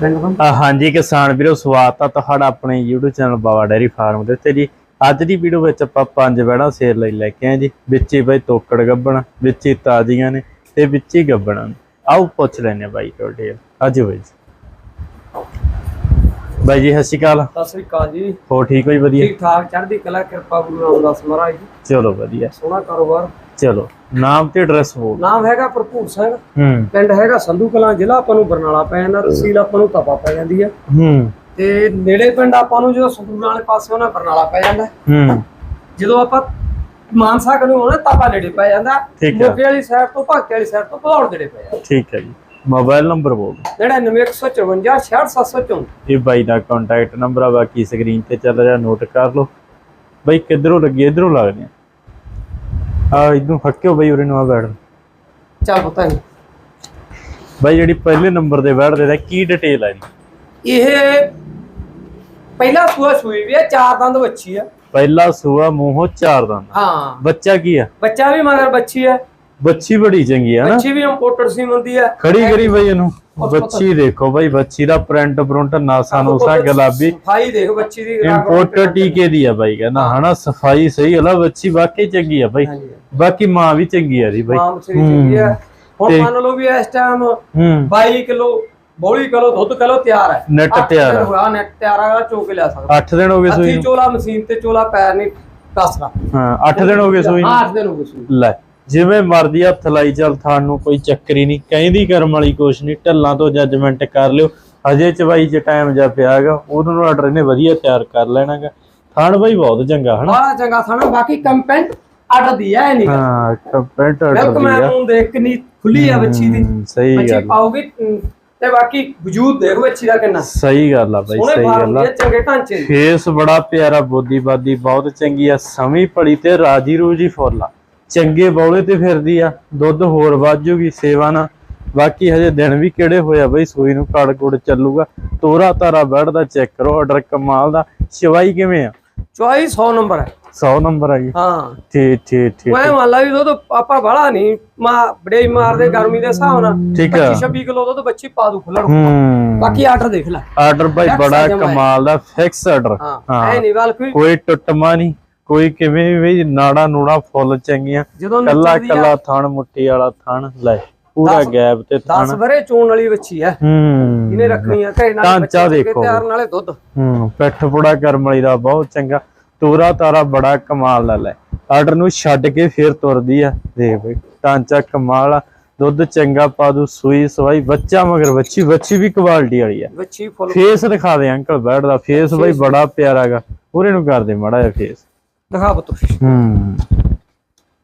ਹਾਂਜੀ ਕਿਸਾਨ ਵੀਰੋ ਸਵਾਗਤ ਆ ਤੁਹਾਡਾ ਆਪਣੇ YouTube channel Bawa dairy farm ਦੇ ਉੱਤੇ ਜੀ। ਅੱਜ ਦੀ ਵੀਡੀਓ ਵਿੱਚ ਆਪਾਂ ਪੰਜ ਵੜਾ ਸੇਲ ਲਈ ਲੈ ਕੇ ਆਏ ਜੀ। ਵਿੱਚ ਹੀ ਬਾਈ ਤੋਕੜ ਗੱਬਣ ਵਿੱਚ ਹੀ ਤਾਜ਼ੀਆਂ ਨੇ ਤੇ ਵਿੱਚ ਹੀ ਗੱਬਣਾਂ ਆਓ ਪੁੱਛ ਲੈਨੇ ਬਾਈ ਤੁਹਾਡੇ ਅੱਜ ਬਾਈ ਜੀ। ਬਾਈ ਜੀ ਸਤਿ ਸ਼੍ਰੀ ਅਕਾਲ। ਸਤਿ ਸ੍ਰੀ ਅਕਾਲ ਜੀ। ਹੋ ਠੀਕ ਹੋ ਜੀ ਵਧੀਆ? ਠੀਕ ਠਾਕ ਚੜ੍ਹਦੀ ਕਲਾ ਕਿਰਪਾ ਗੁਰੂ ਰਾਮਦਾਸ ਮਹਾਰਾਜ ਜੀ ਚਲੋ ਵਧੀਆ। ਸੋਹਣਾ ਕਾਰੋਬਾਰ। ਚਲੋ। ਨਾਮ ਤੇ ਐਡਰੈਸ ਬੋਲ ਨਾਮ ਹੈਗਾ ਭਰਪੂਰ ਸਿੰਘ। ਹੂੰ। ਪਿੰਡ ਹੈਗਾ ਸੰਧੂ ਕਲਾਂ ਜ਼ਿਲ੍ਹਾ ਆਪਾਂ ਨੂੰ ਬਰਨਾਲਾ ਪੈ ਜਾਂਦਾ ਤਹਿਸੀਲ ਆਪਾਂ ਨੂੰ ਤਪਾ ਪੈ ਜਾਂਦੀ ਹੈ ਹੂੰ। ਤੇ ਨੇੜੇ ਪਿੰਡ ਆਪਾਂ ਨੂੰ ਜਦੋਂ ਸੰਦੂਰ ਵਾਲੇ ਪਾਸੇ ਉਹਨਾਂ ਬਰਨਾਲਾ ਪੈ ਜਾਂਦਾ। ਹੂੰ। ਜਦੋਂ ਆਪਾਂ ਮਾਨਸਾ ਕਨੂੰ ਆਉਣਾ ਤਪਾ ਨੇੜੇ ਪੈ ਜਾਂਦਾ। ਮੋਗੇ ਵਾਲੀ ਸਾਈਡ ਤੋਂ ਭਾਕੇ ਵਾਲੀ ਸਾਈਡ ਤੋਂ ਭਲੌੜ ਨੇੜੇ ਪੈ ਜਾਂਦਾ। ਠੀਕ ਹੈ ਜੀ। ਮੋਬਾਈਲ ਨੰਬਰ ਬੋਲ 99154 66754 ਇਹ ਬਾਈ ਦਾ ਕੰਟੈਕਟ ਨੰਬਰ ਆ ਬਾਕੀ ਸਕਰੀਨ ਤੇ ਚੱਲ ਰਿਹਾ ਨੋਟ ਕਰ ਲਓ। ਬਾਈ ਕਿੱਧਰੋਂ ਲੱਗੀ? ਇਧਰੋਂ ਲੱਗਦੇ ਆ। ਆ ਇਦੋਂ ਹੱਕਿਓ ਬਾਈ ਉਰੇ ਨੂੰ ਆ ਬੈਠ। ਚੱਲ ਪਤਾ ਨਹੀਂ ਬਾਈ ਜਿਹੜੀ ਪਹਿਲੇ ਨੰਬਰ ਤੇ ਬੈਠਦੇ ਦਾ ਕੀ ਡਿਟੇਲ ਆ ਇਹਦੀ? ਇਹ ਪਹਿਲਾ ਸੂਆ ਸੂਈ ਵੀ ਹੈ ਚਾਰ ਦੰਦ ਬੱਚੀ ਹੈ ਪਹਿਲਾ ਸੂਆ ਮੂੰਹੋਂ ਚਾਰ ਦੰਦ। ਹਾਂ। ਬੱਚਾ ਕੀ ਆ? ਬੱਚਾ ਵੀ ਮਗਰ ਬੱਚੀ ਹੈ ਬੱਚੀ ਬੜੀ ਚੰਗੀ ਆ ਨਾ। ਬੱਚੀ ਵੀ ਇੰਪੋਰਟਡ ਸੀ ਹੁੰਦੀ ਹੈ ਖੜੀ ਕਰੀ ਬਾਈ ਇਹਨੂੰ। ਬੱਚੀ ਦੇਖੋ ਬਾਈ ਬੱਚੀ ਦਾ ਪ੍ਰਿੰਟ ਪ੍ਰਿੰਟ ਨਾਸਾ ਨੂਸਾ ਗੁਲਾਬੀ। ਸਫ਼ਾਈ ਦੇਖ ਬੱਚੀ ਦੀ ਇੰਪੋਰਟਡ ਟੀਕੇ ਦੀ ਆ ਬਾਈ ਕਹਿੰਦਾ ਹਨਾ ਸਫ਼ਾਈ ਸਹੀ ਹਲਾ ਬੱਚੀ ਵਾਕਈ ਚੰਗੀ ਆ ਬਾਈ। ਹਾਂਜੀ। ਬਾਕੀ ਮਾਂ ਵੀ ਚੰਗੀ ਆ ਦੀ ਬਾਈ। ਮਾਂ ਬਸਰੀ ਚੰਗੀ ਹੈ ਹੁਣ ਮੰਨ ਲਓ ਵੀ ਇਸ ਟਾਈਮ ਹੂੰ। 22 ਕਿਲੋ ਬੋਲੀ ਕਿਲੋ ਦੁੱਧ ਕਿਲੋ ਤਿਆਰ ਹੈ। ਨੈਟ ਅੱਠ ਤਿਆਰ ਦਿਨ ਆ ਹੋਇਆ ਨੈਟ ਤਿਆਰ ਆ ਚੋਕ ਲਿਆ ਸਕਦਾ। 8 ਦਿਨ ਹੋ ਗਏ ਸੂਈ ਚੋਲਾ ਮਸ਼ੀਨ ਤੇ ਚੋਲਾ ਪੈਰ ਨਹੀਂ ਕੱਸਦਾ ਹਾਂ 8 ਦਿਨ ਹੋ ਗਏ ਸੂਈ ਨੂੰ। ਹਾਂ 8 ਦਿਨ ਹੋ ਗਏ ਸੂਈ ਲੈ। ਜਿਵੇਂ ਮਰਦੀ ਹੱਥ ਲਾਈ ਚੱਲ ਥਾਣ ਨੂੰ ਕੋਈ ਚੱਕਰ ਨਹੀਂ। ਕਹਿੰਦੀ ਕਰਮ ਵਾਲੀ ਕੁਛ ਨਹੀਂ ਢੱਲਾਂ ਤੋਂ ਜੱਜਮੈਂਟ ਕਰ ਲਿਓ। ਹਜੇ ਚਵਾਈ ਚ ਟਾਈਮ ਜਾ ਪਿਆਗਾ ਉਹਨੂੰ ਨੂੰ ਆਰਡਰ ਇਹਨੇ ਵਧੀਆ ਤਿਆਰ ਕਰ ਲੈਣਾਗਾ। ਥਾਣ ਬਾਈ ਬਹੁਤ ਚੰਗਾ ਹਨਾ? ਬੜਾ ਚੰਗਾ ਥਾਣਾ ਬਾਕੀ ਕੰਪੈਂਟ ਅੱਡ ਦੀ ਹੈ ਨਹੀਂ। ਹਾਂ ਕੰਪੈਂਟ ਆਰਡਰ ਬਿਲਕੁਲ ਮੈਂ ਨੂੰ ਦੇਖ ਕਿੰਨੀ ਖੁੱਲੀ ਆ ਬੱਚੀ ਦੀ। ਸਹੀ ਬੱਚੀ ਗੱਲ ਪਾਉਗੀ ਅਮ, ਤੇ ਬਾਕੀ ਵਜੂਦ ਦੇਖ ਬੱਚੀ ਦਾ ਕਿੰਨਾ। ਸਹੀ ਗੱਲ ਆ ਬਾਈ ਸਹੀ ਗੱਲ ਆ। ਚੰਗੇ ਢਾਂਚੇ ਫੇਸ ਬੜਾ ਪਿਆਰਾ ਬੋਦੀ ਬਾਦੀ ਬਹੁਤ ਚੰਗੀ ਆ। ਸਮੀ ਪੜੀ ਤੇ ਰਾਜੀ ਰੂਜੀ ਫੁੱਲ ਆ। ਚੰਗੇ ਬੌਲੇ ਤੇ ਫਿਰਦੀ ਆ ਦੁੱਧ ਹੋਰ ਵੱਧ ਜੂਗੀ ਸੇਵਾ ਨਾ ਬਾਕੀ ਹਜੇ ਦਿਨ ਵੀ ਕਿਹੜੇ ਹੋਇਆ ਬਈ ਸੂਈ ਨੂੰ ਕੜ ਕੁੜ ਚੱਲੂਗਾ। ਤੋਰਾ ਤਾਰਾ ਬੈਠਦਾ ਚੈੱਕ ਕਰੋ ਆਰਡਰ ਕਮਾਲ ਦਾ। ਸ਼ਿਵਾਈ ਕਿਵੇਂ ਆ? ਚੁਆਈ 100 ਨੰਬਰ ਹੈ। 100 ਨੰਬਰ ਆ ਜੀ। ਹਾਂ। ਠੀਕ ਠੀਕ ਠੀਕ। ਮੈਂ ਮੰਨ ਲਾ ਵੀ ਦੁੱਧ ਆਪਾਂ ਬਾਹਲਾ ਨਹੀਂ ਮਾ ਬੜੇ ਹੀ ਮਾਰਦੇ ਗਰਮੀ ਦੇ ਹਿਸਾਬ ਨਾਲ। ਠੀਕ ਆ। 26 ਕਿਲੋ ਦੁੱਧ ਬੱਚੀ ਪਾ ਦੂ ਖੁੱਲਣ ਹੂੰ। ਬਾਕੀ ਆਰਡਰ ਦੇਖ ਲੈ। ਆਰਡਰ ਬਾਈ ਬੜਾ। ਕਮਾਲ ਦਾ ਫਿਕਸ ਆਰਡਰ ਹਾਂ ਐ ਨਹੀਂ ਕੋਈ ਕੋਈ ਟੁੱਟਮਾ ਨਹੀਂ। ਕੋਈ ਕਿਵੇਂ ਵੀ ਨਾੜਾ ਨੂੜਾ ਫੁੱਲ ਚੰਗੀਆਂ। ਜਦੋਂ ਕੱਲਾ ਕੱਲਾ ਥਣ ਮੁੱਠੀ ਵਾਲਾ ਥਣ ਲੈ ਪੂਰਾ ਗੈਪ ਤੇ 10 ਥਣ। ਬਰੇ ਚੋਣ ਵਾਲੀ ਬੱਚੀ ਹੈ ਹੂੰ। ਇਹਨੇ ਰੱਖਣੀ ਆ? ਘਰੇ ਨਾਲ ਢਾਂਚਾ ਦੇਖੋ। ਤਿਆਰ ਨਾਲੇ ਦੁੱਧ। ਹੂੰ ਪਿੱਠ ਪੁੜਾ ਕਰਮ ਵਾਲੀ ਦਾ ਬਹੁਤ ਚੰਗਾ। ਤੋਰਾ ਤਾਰਾ ਬੜਾ ਕਮਾਲ ਦਾ ਲੈ ਆਰਡਰ ਨੂੰ ਛੱਡ ਕੇ ਫੇਰ ਤੁਰਦੀ ਆ ਦੇਖ ਬਈ ਢਾਂਚਾ ਕਮਾਲ ਆ। ਦੁੱਧ ਚੰਗਾ ਪਾ ਦੂ ਸੂਈ ਸਵਾਈ ਬੱਚਾ ਮਗਰ ਬੱਚੀ ਬੱਚੀ ਵੀ ਕੁਆਲਿਟੀ ਵਾਲੀ ਆ ਬੱਚੀ ਫੁੱਲ ਫੇਸ ਦਿਖਾ ਦੇ ਅੰਕਲ ਬੈਠਦਾ ਫੇਸ ਬਈ ਬੜਾ ਪਿਆਰਾਗਾ ਪੂਰੇ ਨੂੰ ਕਰ ਦੇ ਮਾੜਾ ਜਿਹਾ ਫੇਸ। ਦਿਖਾ ਬਤੋ ਹੂੰ।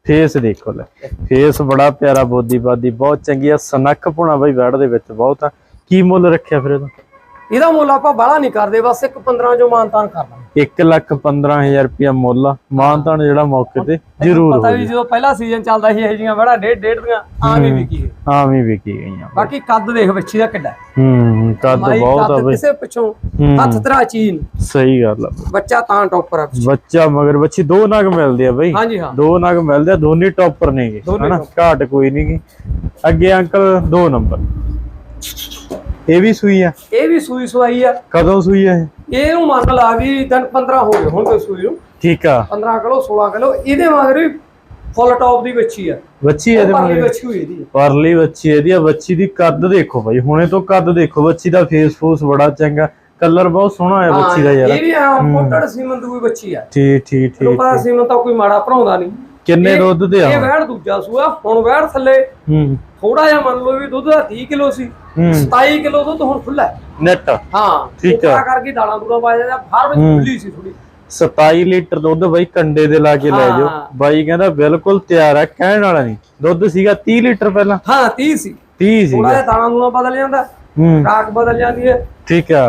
ਫੇਸ ਦੇਖੋ ਲੈ। ਫੇਸ ਬੜਾ ਪਿਆਰਾ ਬੋਦੀ ਬਾਦੀ ਬਹੁਤ ਚੰਗੀ ਆ। ਸਨੱਖ ਪੁਣਾ ਬਈ ਬੈਡ ਦੇ ਵਿੱਚ ਬਹੁਤ ਆ। ਕੀ ਮੁੱਲ ਰੱਖਿਆ ਫਿਰ ਇਹਦਾ? ਇਹਦਾ ਮੁੱਲ ਆਪਾਂ ਬਾਹਲਾ ਨਹੀਂ ਕਰਦੇ ਬਸ ਇੱਕ 15 ਜੋ ਮਾਨਤਾਨ ਕਰ ਲਾਂਗੇ। 1 ਲੱਖ 15000 ਰੁਪਇਆ ਮੁੱਲ ਮਾਨਤਾਨ ਜਿਹੜਾ ਮੌਕੇ ਤੇ ਜ਼ਰੂਰ ਪਤਾ ਵੀ ਜਦੋਂ ਪਹਿਲਾ ਸੀਜ਼ਨ ਚੱਲਦਾ ਸੀ ਇਹ ਜੀਆਂ ਬੜਾ ਡੇਢ ਡੇਢ ਦੀਆਂ ਆਮ ਹੀ ਵਿਕੀ ਗਏ। ਹਾਂ ਵੀ ਵਿਕੀ ਗਈਆਂ। ਬਾਕੀ ਕੱਦ ਦੇਖ ਬੱਚੀ ਦਾ ਕਿੱਡਾ। ਹੂੰ ਕੱਦ ਬਹੁਤ ਆ ਬਈ। ਕਿਸੇ ਪਿੱਛੋਂ। ਹੱਥ ਤਰਾ ਚੀਨ। ਸਹੀ ਗੱਲ ਆ ਬੱਚਾ ਤਾਂ ਟੌਪਰ ਆ। ਬੱਚਾ ਮਗਰ ਬੱਚੀ ਦੋ ਨਗ ਮਿਲਦੇ ਆ ਬਈ। ਹਾਂਜੀ ਹਾਂ। ਦੋ ਨਗ ਮਿਲਦੇ ਆ ਦੋਨੇ ਟੌਪਰ ਨੇਗੇ ਹਨਾ? ਘਾਟ ਕੋਈ ਨਹੀਂਗੀ ਅੱਗੇ ਅੰਕਲ ਦੋ ਨੰਬਰ ਇਹ ਵੀ ਸੂਈ ਆ? ਇਹ ਵੀ ਸੂਈ ਸਵਾਈ ਆ। ਕਦੋਂ ਸੂਈ ਆ ਇਹ? ਇਹਨੂੰ ਮੰਨ ਲਾ ਵੀ ਦਿਨ 15 ਹੋ ਗਏ ਹੁਣ ਤੇ ਸੂਈ ਨੂੰ। ਠੀਕ ਆ। 15 ਕਿਲੋ 16 ਕਿਲੋ ਇਹਦੇ ਮਗਰ ਵੀ ਫੁੱਲ ਟੌਪ ਦੀ ਬੱਚੀ ਆ। ਬੱਚੀ ਇਹਦੇ ਮਗਰ ਬੱਚੀ ਹੋਈ ਇਹਦੀ ਪਰਲੀ ਬੱਚੀ ਇਹਦੀ ਆ ਬੱਚੀ ਦੀ ਕੱਦ ਦੇਖੋ ਬਾਈ ਹੁਣੇ ਤੋਂ ਕੱਦ ਦੇਖੋ ਬੱਚੀ ਦਾ ਫੇਸ ਫੂਸ ਬੜਾ ਚੰਗਾ ਕਲਰ ਬਹੁਤ ਸੋਹਣਾ ਆ ਬੱਚੀ ਦਾ ਯਾਰ। ਇਹ ਵੀ ਆ ਕੋਟੜ ਸੀਮੰਤ ਕੋਈ ਬੱਚੀ ਆ। ਠੀਕ ਠੀਕ ਠੀਕ ਪਤਾ ਸੀਮੰਤ ਤਾਂ ਕੋਈ ਮਾੜਾ ਭਰਾਉਂਦਾ ਨਹੀਂ। ਕਿੰਨੇ ਇਹ- ਦੁੱਧ ਦੇ ਇਹ ਆ ਵਹਿੜ ਦੂਜਾ ਸੂਆ ਹੁਣ ਵਹਿੜ ਥੱਲੇ ਹੂੰ। ਥੋੜਾ ਜਿਹਾ ਮੰਨ ਲਓ ਵੀ ਦੁੱਧ ਦਾ 30 ਕਿਲੋ ਸੀ। ਹੂੰ 27 ਕਿਲੋ ਦੁੱਧ ਹੁਣ ਖੁੱਲਾ ਹੈ। ਨੈਟ ਹਾਂ ਠੀਕ ਆ। ਕਰਕੇ ਦਾਣਾ ਦੂਣਾ ਪਾ ਜਾਂਦਾ ਫਾਰਮ ਹੂੰ। ਖੁੱਲੀ ਸੀ ਥੋੜੀ 27 ਲੀਟਰ ਦੁੱਧ ਬਾਈ ਕੰਡੇ ਦੇ ਲਾ ਕੇ ਲੈ ਜਾਓ। ਹਾਂ। ਬਾਈ ਕਹਿੰਦਾ ਬਿਲਕੁਲ ਤਿਆਰ ਆ ਕਹਿਣ ਵਾਲਾ ਨਹੀਂ। ਦੁੱਧ ਸੀਗਾ 30 ਲੀਟਰ ਪਹਿਲਾਂ। ਹਾਂ 30 ਸੀ। 30 ਥੋੜਾ ਸੀਗਾ ਜਿਹਾ ਦਾਣਾ ਦੂਣਾ ਬਦਲ ਜਾਂਦਾ। ਹੂੰ। ਰਾਕ ਬਦਲ ਜਾਂਦੀ ਹੈ। ਠੀਕ ਆ।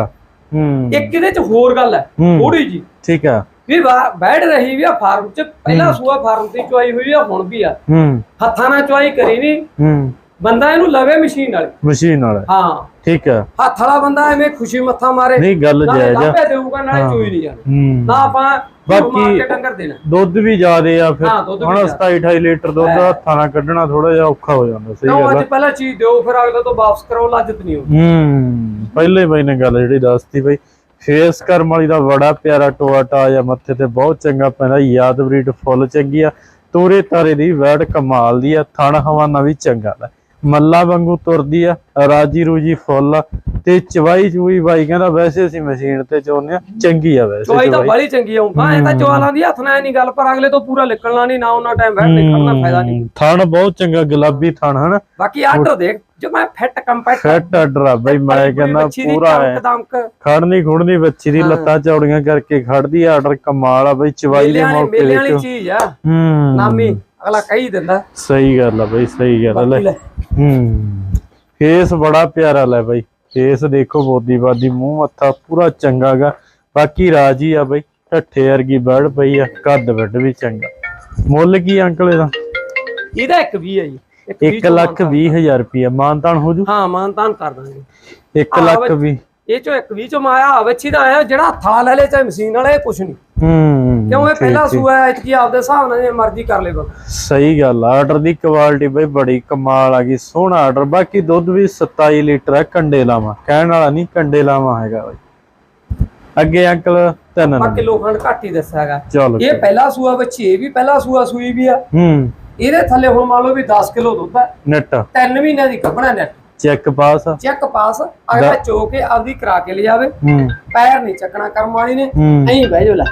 ਹੂੰ। ਇੱਕ ਇਹਦੇ ਚ ਹੋਰ ਗੱਲ ਹੈ ਹੂੰ। ਥੋੜੀ ਜੀ ਠੀਕ ਆ। ਵੀ ਬੈਠ ਰਹੀ ਵੀ ਆ ਫਾਰਮ ਚ। ਪਹਿਲਾ ਸੂਆ ਫਾਰਮ ਤੇ ਚੁਆਈ ਹੋਈ ਆ ਹੁਣ ਵੀ ਆ। ਹੂੰ। ਹੱਥਾਂ ਨਾਲ ਚੁਆਈ ਕਰੀ ਨਹੀਂ ਹੂੰ। ਬੰਦਾ ਇਹਨੂੰ ਲਵੇ ਮਸ਼ੀਨ ਵਾਲੇ। ਮਸ਼ੀਨ ਵਾਲਾ। ਹਾਂ। ਠੀਕ ਹੈ। ਹੱਥ ਵਾਲਾ ਬੰਦਾ ਐਵੇਂ ਖੁਸ਼ੀ ਮੱਥਾ ਮਾਰੇ ਨਹੀਂ ਗੱਲ ਨਾਲੇ ਜਾਇਜ਼ ਆ। ਲਾਭੇ ਦੇਊਗਾ ਨਾਲੇ ਚੋਈ ਨਹੀਂ ਜਾਣਾ। ਨਾ ਆਪਾਂ ਬਾਕੀ- ਦੁੱਧ ਵੀ ਜ਼ਿਆਦੇ ਆ ਫਿਰ। ਹਾਂ, ਦੁੱਧ ਵੀ ਹੁਣ ਜ਼ਿਆਦੇ। 27 28 ਲੀਟਰ ਦੁੱਧ ਹੱਥਾਂ ਨਾਲ ਕੱਢਣਾ ਥੋੜਾ ਜਿਹਾ ਔਖਾ ਹੋ ਜਾਂਦਾ ਸਹੀ ਗੱਲ ਅੱਜ ਆ ਪਹਿਲਾਂ ਚੀਜ਼ ਦਿਓ ਫਿਰ ਅਗਲੇ ਤੋਂ ਵਾਪਸ ਕਰੋ ਲੱਜਤ ਨਹੀਂ ਹੋਊਗੀ ਹੂੰ ਪਹਿਲੇ ਬਾਈ ਨੇ ਗੱਲ ਜਿਹੜੀ ਦੱਸਤੀ ਬਈ ਫੇਸ ਕਰਮ ਵਾਲੀ ਦਾ ਬੜਾ ਪਿਆਰਾ ਟੋਆ ਟਾਇਆ ਮੱਥੇ ਤੇ ਬਹੁਤ ਚੰਗਾ ਪੈਂਦਾ ਯਾਦ ਬਰੀਡ ਫੁੱਲ ਚੰਗੀ ਆ ਤੋਰੇ ਤਾਰੇ ਦੀ ਵੈੜ ਕਮਾਲ ਦੀ ਆ ਥਣ ਹਵਾਨਾ ਵੀ ਚੰਗਾ ਦਾ ਮੱਲਾ ਵਾਂਗੂ ਤੁਰਦੀ ਆ ਰਾਜੀ ਰੂਜੀ ਫੁੱਲ ਤੇ ਚਵਾਈ ਚੂਈ ਬਾਈ ਕਹਿੰਦਾ ਵੈਸੇ ਅਸੀਂ ਮਸ਼ੀਨ ਤੇ ਚੋਨੇ ਆ ਚੰਗੀ ਆ ਵੈਸੇ ਚੋਈ ਤਾਂ ਚਵਾਈ। ਬੜੀ ਚੰਗੀ ਆਉਂਦਾ ਇਹ ਤਾਂ ਚਵਾਲਾਂ ਦੀ ਹੱਥ ਨਾਲ ਨਹੀਂ ਗੱਲ ਪਰ ਅਗਲੇ ਤੋਂ ਪੂਰਾ ਨਿਕਲਣਾ ਨਹੀਂ ਨਾ ਉਹਨਾਂ ਟਾਈਮ ਬੈਠ ਨਿਕਲਣਾ ਫਾਇਦਾ ਨਹੀਂ ਹੂੰ, ਥਣ ਬਹੁਤ ਚੰਗਾ ਗੁਲਾਬੀ ਥਣ ਹਨ? ਬਾਕੀ ਆਰਡਰ ਦੇਖ ਜੋ ਮੈਂ ਫਿੱਟ ਕੰਪੈਕਟ ਫਿੱਟ ਆਰਡਰ ਆ ਬਈ ਮੈਂ ਕਹਿੰਦਾ ਪੂਰਾ ਹੈ ਖੜਨੀ ਖੁੜਨੀ ਬੱਚੀ ਦੀ ਲੱਤਾਂ ਚੌੜੀਆਂ ਕਰਕੇ ਖੜਦੀ ਆਰਡਰ ਕਮਾਲ ਆ ਬਈ ਚਵਾਈ ਦੇ ਵਾਲੀ ਮੌਕੇ ਮੇਲਿਆਂ ਵਾਲੀ ਦੇਖੋ ਚੀਜ਼ ਆ। ਹੂੰ। ਨਾਮੀ। ਅਗਲਾ ਕਹੀ ਦਿੰਦਾ। ਸਹੀ ਗੱਲ ਆ ਬਈ ਸਹੀ ਗੱਲ ਆ ਲੈ। ਹੂੰ। ਫੇਸ ਬੜਾ ਪਿਆਰਾ ਲੈ ਬਈ। ਫੇਸ ਦੇਖੋ ਬੋਦੀ ਬਾਦੀ ਮੂੰਹ ਮੱਥਾ ਪੂਰਾ ਚੰਗਾਗਾ ਬਾਕੀ ਰਾਜੀ ਆ ਬਈ ਠੱਠੇ ਵਰਗੀ ਬੜ ਪਈ ਆ ਕੱਦ ਵੱਡ ਵੀ ਚੰਗਾ। ਮੁੱਲ ਕੀ ਅੰਕਲ ਇਹਦਾ? ਇਹਦਾ ਇੱਕ ਵੀ ਹੈ ਜੀ। ਇੱਕ ਵੀਹ 1 ਚੋਂ ਲੱਖ ਵੀਹ ਹਜ਼ਾਰ ਰੁਪਇਆ ਮਾਨਤਾਨ ਹੋ ਜੂ? ਹਾਂ ਮਾਨਤਾਨ ਕਰ ਦਾਂਗੇ। 1 ਲੱਖ ਵੀਹ। ਇਹ ਚੋਂ ਇੱਕ ਵੀ ਚੋਂ ਮਾਇਆ ਵੱਛੀ ਦਾ ਆਇਆ ਜਿਹੜਾ ਹੱਥਾਂ ਲੈ ਲੈ ਚਾਹੇ ਮਸ਼ੀਨ ਵਾਲੇ ਕੁਛ ਨਹੀਂ ਹੂੰ ਕਿਉਂ ਇਹ ਪਹਿਲਾ। ਸੂਆ ਹੈ ਇਤਕੀ ਆਪਦੇ ਹਿਸਾਬ ਨਾਲ ਜੇ ਮਰਜ਼ੀ ਕਰ ਲੇ ਬੰਦਾ ਸਹੀ ਗੱਲ ਆ ਆਰਡਰ ਦੀ ਕੁਆਲਿਟੀ ਬਈ ਬੜੀ ਕਮਾਲ ਆ ਗਈ ਸੋਹਣਾ ਆਰਡਰ ਬਾਕੀ ਦੁੱਧ ਵੀ 27 ਲੀਟਰ ਹੈ ਕੰਡੇ ਲਾਵਾ ਕਹਿਣ ਵਾਲਾ ਨਹੀਂ ਕੰਡੇ ਲਾਵਾ ਹੈਗਾ ਬਈ। ਅੱਗੇ ਅੰਕਲ ਤਿੰਨ ਨੰਬਰ। ਕਿਲੋ ਖੰਡ ਘੱਟ ਹੀ ਦੱਸਿਆਗਾ ਇਹ ਪਹਿਲਾ ਸੂਆ ਬੱਚੀ ਇਹ ਵੀ ਪਹਿਲਾ ਸੂਆ ਸੂਈ ਵੀ ਆ। ਹੂੰ। ਇਹਦੇ ਥੱਲੇ ਹੁਣ ਮੰਨ ਲਓ ਵੀ 10 ਕਿਲੋ ਦੁੱਧ ਹੈ ਨੈਟ। 3 ਮਹੀਨਿਆਂ ਦੀ ਕੱਢਣਾ net check pass check pass ਅਗਲਾ ਚੋ ਕੇ ਆਪਦੀ ਕਰਾ ਕੇ ਲਿਜਾਵੇ ਪੈਰ ਨਹੀਂ ਚੱਕਣਾ ਕਰਮ ਵਾਲੀ ਨੇ ਐਂ ਬਹਿ ਜੋ ਲੈ।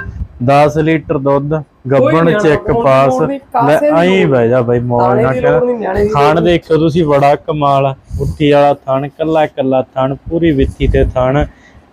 10 ਲੀਟਰ ਦੁੱਧ ਗੱਬਣ ਚੈੱਕ ਪਾਸ ਲੋੜ ਬਹਿ ਜਾ ਬਈ ਮੌਜ ਨਾ ਕਰ। ਥਣ ਦੇਖੋ ਤੁਸੀਂ ਬੜਾ ਕਮਾਲ ਆ। ਉੱਠੀ ਵਾਲਾ ਥਣ ਕੱਲਾ ਕੱਲਾ ਥਣ ਪੂਰੀ ਵਿੱਥੀ ਤੇ ਥਣ।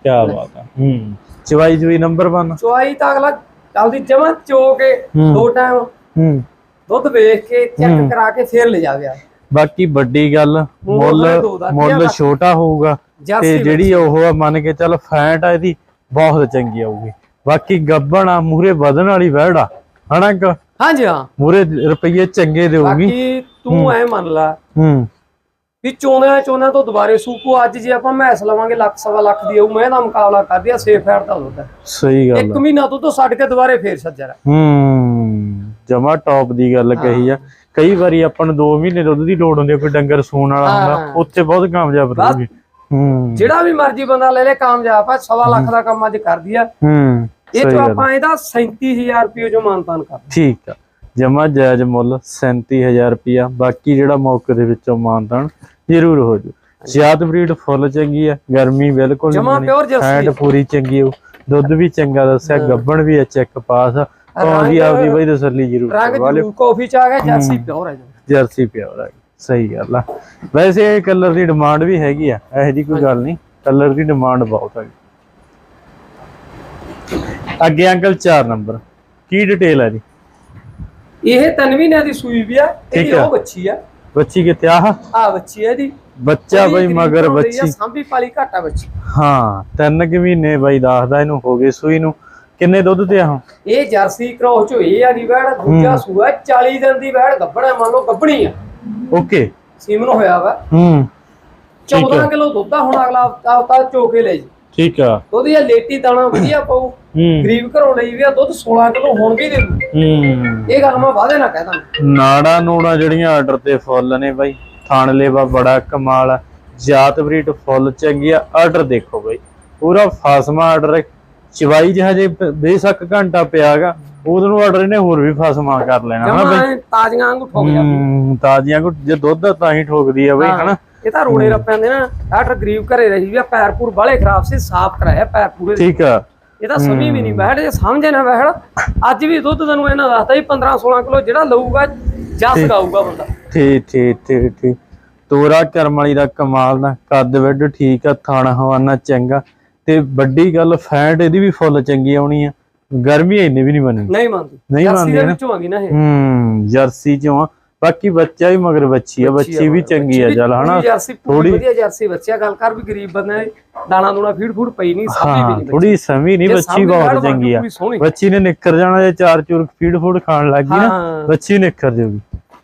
ਕੀ ਬਾਤ ਆ। ਹੂੰ। ਚਵਾਈ ਜੁਈ ਨੰਬਰ 1 ਚੁਆਈ ਤਾਂ ਅਗਲਾ ਜਲਦੀ ਜਮਾ ਚੋ ਕੇ। ਦੋ ਟਾਈਮ ਹੂੰ। ਦੁੱਧ ਵੇਖ ਕੇ ਚੈੱਕ ਕਰਾ ਕੇ ਫੇਰ ਲੈ ਜਾਵੇ ਆ। ਬਾਕੀ ਵੱਡੀ ਗੱਲ ਮੁੱਲ ਮੁੱਲ? ਛੋਟਾ ਹੋਊਗਾ ਤੇ ਜਿਹੜੀ ਉਹ ਆ ਮੰਨ ਕੇ ਚੱਲ ਫੈਂਟ ਆ ਇਹਦੀ ਬਹੁਤ ਚੰਗੀ ਆਊਗੀ। ਬਾਕੀ ਗੱਬਣ ਆ ਮੂਰੇ ਵਧਣ ਵਾਲੀ ਵਹਿੜ ਆ ਕ ਹਾਂਜੀ ਹਾਂ। ਮੂਰੇ ਰੁਪਈਏ ਚੰਗੇ ਦੇਊਗੀ। ਬਾਕੀ ਤੂੰ ਐ ਮੰਨ ਲਾ ਹੂੰ। ਵੀ ਚੋਣਿਆਂ ਚੋਣਿਆਂ ਤੋਂ ਦੁਬਾਰੇ ਸੂਪੋ ਅੱਜ ਜੇ ਆਪਾਂ ਮੈਸ ਲਵਾਂਗੇ ਲੱਖ ਸਵਾ ਲੱਖ ਦੀ ਆਊ ਮੈਂ ਦਾ ਮੁਕਾਬਲਾ ਕਰਦੀ ਆ ਸੇਫ ਫੈਰ ਦਾ ਦੁੱਧ। ਸਹੀ ਗੱਲ ਇੱਕ ਮਹੀਨਾ ਤੋਂ ਤੋਂ ਛੱਡ ਕੇ ਦੁਬਾਰੇ ਫੇਰ ਸੱਜਰ ਹੂੰ। ਜਮਾ ਟੌਪ ਦੀ ਗੱਲ ਕਹੀ ਆ। ਕਈ ਵਾਰੀ ਆਪਾਂ ਨੂੰ 2 ਮਹੀਨੇ ਦੁੱਧ ਦੀ ਲੋੜ ਹੁੰਦੀ ਆ ਕੋਈ ਡੰਗਰ ਸੂਣ ਵਾਲਾ ਹੁੰਦਾ ਹਾਂ। ਉੱਥੇ ਬਹੁਤ ਕਾਮਯਾਬ ਰਹੂਗੀ। ਹੂੰ। ਜਿਹੜਾ ਵੀ ਮਰਜ਼ੀ ਬੰਦਾ ਲੈ ਲੈ ਕਾਮਯਾਬ ਆ ਸਵਾ ਲੱਖ ਦਾ ਕੰਮ ਅੱਜ ਕਰਦੀ ਆ। ਹੂੰ ਇਹ ਤੋਂ ਆਪਾਂ ਇਹਦਾ 37000 ਰੁਪਏ ਜੋ ਮਾਨਤਾਨ ਕਰ ਠੀਕ ਆ। ਜਮਾ ਜਾਇਜ਼ ਮੁੱਲ 37000 ਰੁਪਿਆ ਬਾਕੀ ਜਿਹੜਾ ਮੌਕੇ ਦੇ ਵਿੱਚੋਂ ਮਾਨਦਾਨ ਜ਼ਰੂਰ ਹੋ ਜੂ ਜ਼ਿਆਦ ਬਰੀਡ ਫੁੱਲ ਚੰਗੀ ਆ ਗਰਮੀ ਬਿਲਕੁਲ ਜਮਾਂ ਜਰਸੀ। ਆ। ਪੂਰੀ ਚੰਗੀ ਹੋ ਦੁੱਧ ਵੀ ਚੰਗਾ ਦੱਸਿਆ ਗੱਬਣ ਵੀ ਆ ਚੈੱਕ ਪਾਸ ਆਉਂਦੀ ਆਪਦੀ ਬਈ ਤਸੱਲੀ ਜ਼ਰੂਰ ਰੰਗ ਕਾਫੀ ਚ ਆ ਗਿਆ ਜਰਸੀ ਪਿਓਰ ਹੈ ਜੋ। ਜਰਸੀ ਪਿਓਰ ਆ ਸਹੀ ਗੱਲ ਆ। ਵੈਸੇ ਇਹ ਕਲਰ ਦੀ ਡਿਮਾਂਡ ਵੀ ਹੈਗੀ ਆ ਇਹੋ ਜੀ ਕੋਈ ਗੱਲ ਨਹੀਂ ਕਲਰ ਦੀ ਡਿਮਾਂਡ ਬਹੁਤ ਹੈ ਅੱਗੇ ਅੰਕਲ 4 ਨੰਬਰ ਕੀ ਡਿਟੇਲ ਹੈ ਜੀ? ਇਹ ਤਿੰਨ ਮਹੀਨਿਆਂ ਦੀ ਸੂਈ ਵੀ ਆ ਆ। ਉਹ ਬੱਚੀ ਆ। ਬੱਚੀ ਕਿਤੇ ਆਹ। ਆ ਬੱਚੀ ਆ ਇਹਦੀ ਬੱਚਾ ਬਈ ਮਗਰ ਬੱਚੀ ਸਾਂਭੀ ਪਾਲੀ ਘਾਟਾ ਬੱਚੀ ਹਾਂ ਤਿੰਨ ਕੁ ਮਹੀਨੇ ਬਾਈ ਦੱਸਦਾ ਇਹਨੂੰ ਹੋ ਗਏ ਸੂਈ ਨੂੰ। ਕਿੰਨੇ ਦੁੱਧ ਤੇ ਆ ਇਹ ਜਰਸੀ ਕ੍ਰੋਸ ਚ ਹੋਈ ਆ ਦੀ ਵੈੜ ਦੂਜਾ ਸੂਆ 40 ਦਿਨ ਦੀ ਵੈੜ ਗੱਬਣਾ ਮੰਨ ਲਓ ਗੱਬਣੀ ਆ। ਓਕੇ। ਸੀਮਨ ਹੋਇਆ ਵਾ। ਹੂੰ। ਠੀਕ 14 ਆ। ਕਿਲੋ ਦੁੱਧ ਆ ਹੁਣ ਅਗਲਾ ਹਫਤਾ ਚੋਕੇ ਲੈ ਜੀ। ਠੀਕ ਆ। ਦੁੱਧ ਇਹ ਲੇਟੀ ਦਾਣਾ ਵਧੀਆ ਪਾਉ ਗਰੀਬ ਘਰੋਂ ਲਈ ਵੀ ਆ ਦੁੱਧ 16 ਕਿਲੋ ਹੁਣ ਵੀ ਦੇ ਦੂ। ਹੂੰ। ਇਹ ਗੱਲ ਮੈਂ ਵਾਦੇ ਨਾ ਕਹਿਦਾ ਨਾੜਾ ਨੂੜਾ ਜਿਹੜੀਆਂ ਆਰਡਰ ਤੇ ਫੁੱਲ ਨੇ ਬਾਈ ਥਾਣ ਲੇਵਾ ਬੜਾ ਕਮਾਲ ਆ। ਜਾਤ ਬਰੀਡ ਫੁੱਲ ਚੰਗੀ ਆ ਆਰਡਰ ਦੇਖੋ ਬਾਈ। ਪੂਰਾ ਫਾਸਮਾ ਆਰਡਰ ਚਵਾਈ ਜਿਹਾ ਜੇ ਬੇਸ਼ੱਕ ਘੰਟਾ ਪਿਆਗਾ ਉਹਦੇ ਨੂੰ ਆਰਡਰ ਇਹਨੇ ਹੋਰ ਵੀ ਫਾਸਮਾ ਕਰ ਲੈਣਾ ਹਨਾ ਬਾਈ? ਤਾਜ਼ੀਆਂ ਵਾਂਗੂ ਠੋਕ ਜਾਂਦੀ। ਤਾਜ਼ੀਆਂ ਕੋ ਜੇ ਦੁੱਧ ਆ ਤਾਂ ਹੀ ਠੋਕਦੀ ਆ ਬਾਈ ਹਨਾ? ਇਹ ਤਾਂ ਰੋਣੇ ਰੱਪਿਆਂ ਦੇ ਨਾ ਡਾਕਟਰ ਗਰੀਬ ਘਰੇ ਰਹੀ ਵੀ ਆ ਪੈਰ ਪੂਰ ਬਾਲੇ ਖਰਾਬ ਸੀ ਸਾਫ਼ ਕਰਾਇਆ ਪੈਰ ਪੂਰੇ ਠੀਕ ਆ। ਇਹ ਤਾਂ ਸਮਝ ਵੀ ਨਹੀਂ ਬੈਠ ਜੇ ਸਮਝੇ ਨਾ ਬੈਠ। ਅੱਜ ਵੀ ਦੁੱਧ ਤੈਨੂੰ ਇਹਨਾਂ ਦੱਸਦਾ ਵੀ 15 16 ਕਿਲੋ ਜਿਹੜਾ ਲਊਗਾ ਜਸ ਗਾਊਗਾ ਬੰਦਾ। ਠੀਕ ਠੀਕ ਠੀਕ ਠੀਕ। ਤੋਰਾ ਕਰਮ ਵਾਲੀ ਦਾ ਕਮਾਲ ਦਾ ਕੱਦ ਵੱਡ ਠੀਕ ਆ ਥਾਣਾ ਹਵਾਨਾ ਚੰਗਾ। ਤੇ ਵੱਡੀ ਗੱਲ ਫੈਟ ਇਹਦੀ ਵੀ ਫੁੱਲ ਚੰਗੀ ਆਉਣੀ ਆ। ਗਰਮੀ ਇੰਨੀ ਵੀ ਨਹੀਂ ਬਣਨੀ। ਨਹੀਂ ਮੰਨਦੀ ਨਹੀਂ ਜਰਸੀ ਮੰਨਦੀ ਨਾ। ਵਿੱਚੋਂ ਆ ਗਈ ਨਾ ਇਹ। ਹੂੰ ਜਰਸੀ ਚੋਂ ਆ। ਬਾਕੀ ਬੱਚਾ ਵੀ ਮਗਰ ਬੱਚੀ ਆ ਬੱਚੀ ਵੀ ਚੰਗੀ ਆ ਚੱਲ ਹਨਾ? ਜਰਸੀ ਥੋੜੀ- ਵਧੀਆ ਜਰਸੀ ਬੱਚਿਆ ਗੱਲ ਕਰ ਵੀ ਗਰੀਬ ਬੰਦੇ ਦਾਣਾ ਦੂਣਾ ਫੀਡ ਫੂਡ ਪਈ ਨਹੀਂ ਸਭ ਵੀ ਥੋੜੀ ਸਮੀ ਨਹੀਂ ਬੱਚੀ ਬਹੁਤ ਚੰਗੀ ਆ। ਬੱਚੀ ਨੇ ਨਿੱਕਰ ਜਾਣਾ ਜੇ ਚਾਰ ਚੂਰ ਫੀਡ ਫੂਡ ਖਾਣ ਲੱਗ ਗਈ ਨਾ ਬੱਚੀ ਨਿੱਕਰ ਜਾਊਗੀ।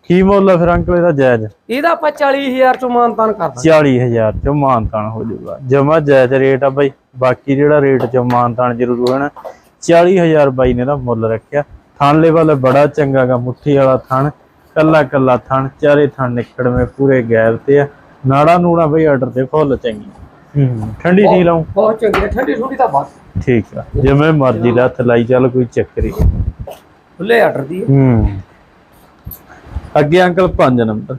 ਕੀ ਮੁੱਲ ਆ ਫਿਰ ਅੰਕਲ ਇਹਦਾ ਜਾਇਜ਼? ਇਹਦਾ ਆਪਾਂ 40000 ਚੋਂ ਮਾਨਤਾਨ ਕਰਦਾ 40000 ਚ ਮਾਨਤਾਨ ਹੋ ਜਾਊਗਾ। ਜਮਾ ਜਾਇਜ਼ ਰੇਟ ਆ ਬਾਈ। ਬਾਕੀ ਜਿਹੜਾ ਰੇਟ ਚ ਮਾਨਤਾਨ ਜ਼ਰੂਰ ਹੋਣਾ। 40000 ਬਾਈ ਨੇ ਦਾ ਮੁੱਲ ਰੱਖਿਆ। ਥਣ ਲੈਵਲ ਬੜਾ ਚੰਗਾ ਗਾ ਮੁੱਠੀ ਵਾਲਾ ਥਣ। ਕੱਲਾ ਕੱਲਾ ਥਣ ਚਾਰੇ ਥਣ ਨਿਕੜਵੇਂ ਪੂਰੇ ਗੈਬ ਤੇ ਆ। ਨਾੜਾ ਨੂੜਾ ਬਈ ਆਰਡਰ ਤੇ ਫੁੱਲ ਚੰਗੀ ਹੂੰ। ਠੰਡੀ ਸੀ ਲਾਉਂ? ਬਹੁਤ ਚੰਗੀ ਹੈ ਠੰਡੀ ਠੰਡੀ ਤਾਂ ਬਾਤ ਠੀਕ ਆ। ਜਿਵੇਂ ਮਰਜ਼ੀ ਦਾ ਹੱਥ ਲਾਈ ਚੱਲ ਕੋਈ ਚੱਕਰ ਹੀ ਨਹੀਂ। ਖੁੱਲੇ ਆਰਡਰ ਦੀ ਹੈ। ਅੱਗੇ ਅੰਕਲ 5 ਨੰਬਰ।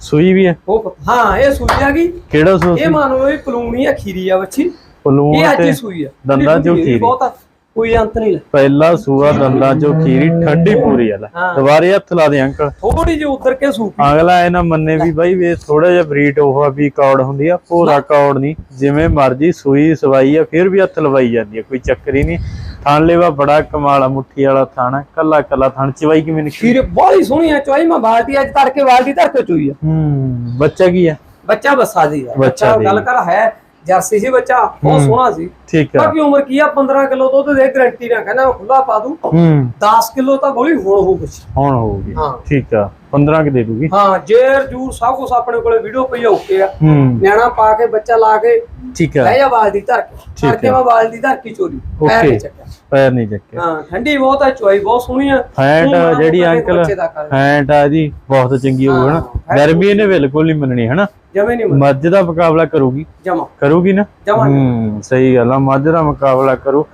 ਸੂਈ ਵੀ ਹੈ? ਉਹ ਹਾਂ ਇਹ ਸੂਈ ਆ ਗਈ। ਕਿਹੜਾ ਸੂਈ? ਇਹ ਮੰਨ ਵੀ ਪਲੂਣੀ ਆ ਖੀਰੀ ਆ ਬੱਚੀ। ਪਲੂਣ ਇਹ ਅੱਜ ਸੂਈ ਆ। ਦੰਦਾਂ ਚੋਂ ਖੀਰੀ। ਬਹੁਤ ਕੋਈ ਅੰਤ ਨਹੀਂ ਲੈ। ਪਹਿਲਾ ਸੂਆ ਦੰਦਾਂ ਚੋਂ ਖੀਰੀ ਠੰਡੀ ਪੂਰੀ ਆ। ਦੁਬਾਰੇ ਹੱਥ ਲਾ ਦੇ ਅੰਕਲ। ਥੋੜੀ ਜਿਹੀ ਉਧਰ ਕੇ ਸੂਪੀ। ਅਗਲਾ ਇਹ ਨਾ ਮੰਨੇ ਵੀ ਬਾਈ ਵੇ ਥੋੜਾ ਜਿਹਾ ਬਰੀਟ ਉਹ ਆ ਵੀ ਕੌੜ ਹੁੰਦੀ ਆ ਪੂਰਾ ਕੌੜ ਨਹੀਂ। ਜਿਵੇਂ ਮਰਜ਼ੀ ਸੂਈ ਸਵਾਈ ਆ ਫਿਰ ਵੀ ਹੱਥ ਲਵਾਈ ਜਾਂਦੀ ਆ ਕੋਈ ਚੱਕਰ ਹੀ ਨਹੀਂ। ਥਣ ਲੈਵਾ ਬੜਾ ਕਮਾਲ ਆ ਮੁੱਠੀ ਵਾਲਾ ਥਣ ਕੱਲਾ ਕੱਲਾ ਥਣ ਚਵਾਈ ਕਿਵੇਂ ਨਿਕਲੀ? ਖੀਰੇ ਬਾਲੀ ਸੋਹਣੀ ਆ ਚੋਈ ਮੈਂ ਬਾਲਟੀ ਅੱਜ ਤੜਕੇ ਬਾਲਟੀ ਧਰ ਕੇ ਚੋਈ ਆ ਹੂੰ ਬੱਚਾ ਕੀ ਆ ਬੱਚਾ ਬੱਸਾ ਦੀ ਆ ਬੱਚਾ। ਗੱਲ ਕਰ ਹੈ ਜਰਸੀ ਸੀ ਬੱਚਾ ਬਹੁਤ ਸੋਹਣਾ ਸੀ। ਠੀਕ ਆ। ਬਾਕੀ ਉਮਰ ਕੀ ਆ? 15 ਕਿਲੋ ਦੁੱਧ ਦੇ ਗਰੰਟੀ ਨਾ ਕਹਿੰਦਾ ਖੁੱਲਾ ਪਾ ਦੂੰ। ਹੂੰ। 10 ਕਿਲੋ ਤਾਂ ਗੋਲੀ ਹੋਣ ਹੋ ਕੁਛ ਹੁਣ ਹੋਊਗੀ। ਹਾਂ। ਠੀਕ ਆ। 15 ਕਿ ਦੇ ਦੂਗੀ। ਹਾਂ ਜੇਰ ਜੂਰ ਸਭ ਕੁਝ ਆਪਣੇ ਕੋਲੇ ਵੀਡੀਓ ਪਈ ਆ ਓਕੇ ਆ। ਹੂੰ। ਨਿਆਣਾ ਪਾ ਕੇ ਬੱਚਾ ਲਾ ਕੇ ਠੀਕ ਆ। ਲੈ ਜਾ ਬਾਲਟੀ ਧਰ ਕੇ ਧਰ ਕੇ ਹੈ। ਮੈਂ ਬਾਲਟੀ ਧਰ ਕੇ ਚੋਰੀ। ਪੈਰ Okay. ਨਹੀਂ ਚੱਕਿਆ। ਪੈਰ ਨਹੀਂ ਚੱਕਿਆ। ਹਾਂ ਠੰਡੀ ਬਹੁਤ ਹੈ ਚੋਈ ਬਹੁਤ ਸੋਹਣੀ ਆ। ਮਾੜਾ ਜਿਹੜੀ ਅੰਕਲ। ਫੈਂਟ ਆ। ਜੀ ਬਹੁਤ ਚੰਗੀ ਹੋਊ ਹਨਾ। ਹਾਂ, ਗਰਮੀ ਇਹਨੇ ਬਿਲਕੁਲ ਨਹੀਂ ਮੰਨਣੀ ਹਨਾ। ਜਮੇ ਨਹੀਂ ਮੱਝ ਦਾ ਮੁਕਾਬਲਾ ਕਰੂਗੀ। ਜਮਾ। ਕਰੂਗੀ ਨਾ? ਜਮਾਂ। ਹੂੰ ਸਹੀ ਗੱਲ ਆ। ਮੱਝ ਦਾ ਮੁਕਾਬਲਾ ਕਰੂ।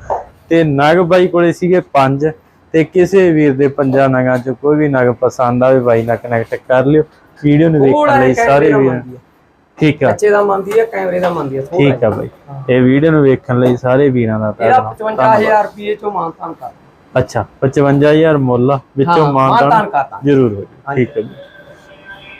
ਤੇ ਨਗ ਬਾਈ ਕੋਲੇ ਸੀਗੇ ਪੰਜ ਤੇ ਕਿਸੇ ਵੀਰ ਦੇ ਪੰਜਾਂ ਨਗਾਂ ਚ ਕੋਈ ਵੀ ਨਗ ਪਸੰਦ ਆਵੇ ਬਾਈ ਨਾਲ ਕਨੈਕਟ ਕਰ ਲਿਓ। ਵੀਡੀਓ ਨੂੰ ਵੇਖਣ ਲਈ ਸਾਰੇ ਵੀਰ ਆ। ਠੀਕ ਆ। ਬੱਚੇ ਦਾ ਮੰਨਦੀ ਹੈ ਕੈਮਰੇ ਦਾ ਹੈ ਥੋੜਾ ਠੀਕ ਆ ਬਾਈ। ਇਹ ਵੀਡੀਓ ਨੂੰ ਵੇਖਣ ਲਈ ਸਾਰੇ ਵੀਰਾਂ ਦਾ ਧੰਨਵਾਦ। 55000 ਰੁਪਏ ਚੋਂ ਮਾਨਤਾਨ ਕਰ ਅੱਛਾ 55000 ਮੁੱਲ ਆ, ਵਿੱਚੋਂ ਮਾਨਤਾਨ। ਜ਼ਰੂਰ ਹੋ ਜੀ ਠੀਕ ਹੈ